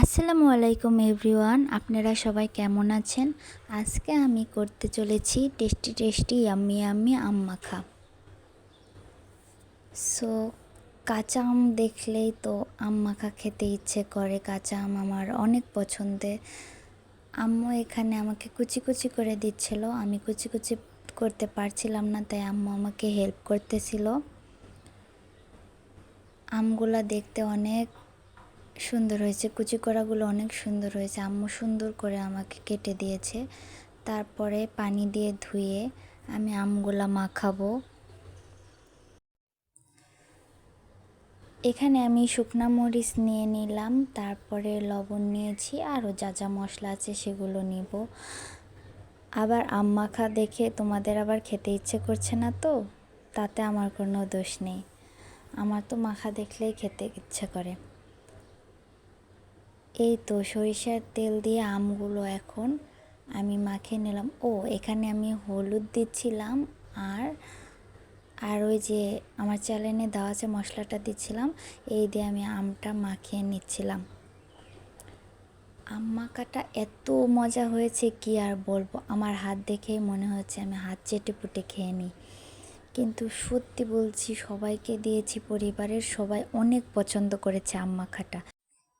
আসসালামু আলাইকুম এভরিওয়ান, আপনারা সবাই কেমন আছেন? আজকে আমি করতে চলেছি টেস্টি টেস্টি ইয়াম্মি ইয়াম্মি আম মাখা। সো কাঁচা আম দেখলেই তো আম মাখা খেতে ইচ্ছে করে। কাঁচা আম আমার অনেক পছন্দের আম্মু এখানে আমাকে কুচি কুচি করে দিচ্ছিল। আমি কুচি কুচি করতে পারছিলাম না, তাই আম্মু আমাকে হেল্প করতেছিল। আমগুলা দেখতে অনেক সুন্দর হয়েছে, কুচি করাগুলো অনেক সুন্দর হয়েছে। আম্মু সুন্দর করে আমাকে কেটে দিয়েছে। তারপরে পানি দিয়ে ধুয়ে আমি আমগুলা মাখাবো। এখানে আমি শুকনা মরিচ নিয়ে নিলাম, তারপরে লবণ নিয়েছি, আরও যা যা মশলা আছে সেগুলো নিব। আবার আম মাখা দেখে তোমাদের আবার খেতে ইচ্ছে করছে না তো, তাতে আমার কোনো দোষ নেই। আমার তো মাখা দেখলেই খেতে ইচ্ছে করে। এই তো সরিষার তেল দিয়ে আমগুলো এখন আমি মাখিয়ে নিলাম। ও, এখানে আমি হলুদ দিচ্ছিলাম আর আর ওই যে আমার চ্যানেলে দেওয়া আছে মশলাটা দিচ্ছিলাম, এই দিয়ে আমি আমটা মাখিয়ে নিচ্ছিলাম। আম মাখাটা এত মজা হয়েছে, কি আর বলব? আমার হাত দেখেই মনে হচ্ছে আমি হাত চেটে পুটে খেয়ে নিই। কিন্তু সত্যি বলছি, সবাইকে দিয়েছি, পরিবারের সবাই অনেক পছন্দ করেছে আম মাখাটা।